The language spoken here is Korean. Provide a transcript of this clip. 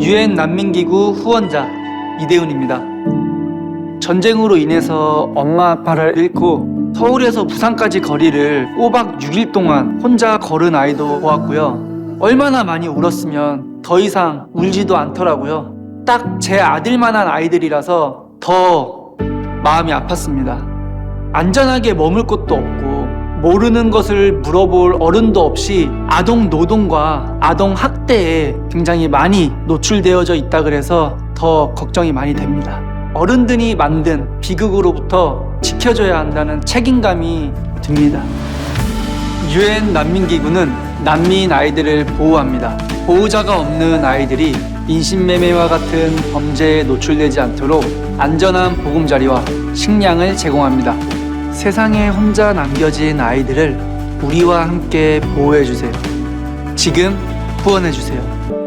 유엔 난민기구 후원자 이대훈입니다. 전쟁으로 인해서 엄마 아빠를 잃고 서울에서 부산까지 거리를 5박 6일 동안 혼자 걸은 아이도 보았고요. 얼마나 많이 울었으면 더 이상 울지도 않더라고요. 딱 제 아들만한 아이들이라서 더 마음이 아팠습니다. 안전하게 머물 곳도 없고 모르는 것을 물어볼 어른도 없이 아동 노동과 아동 학대에 굉장히 많이 노출되어져 있다 그래서 더 걱정이 많이 됩니다. 어른들이 만든 비극으로부터 지켜줘야 한다는 책임감이 듭니다. 유엔 난민기구는 난민 아이들을 보호합니다. 보호자가 없는 아이들이 인신매매와 같은 범죄에 노출되지 않도록 안전한 보금자리와 식량을 제공합니다. 세상에 혼자 남겨진 아이들을 우리와 함께 보호해주세요. 지금 후원해주세요.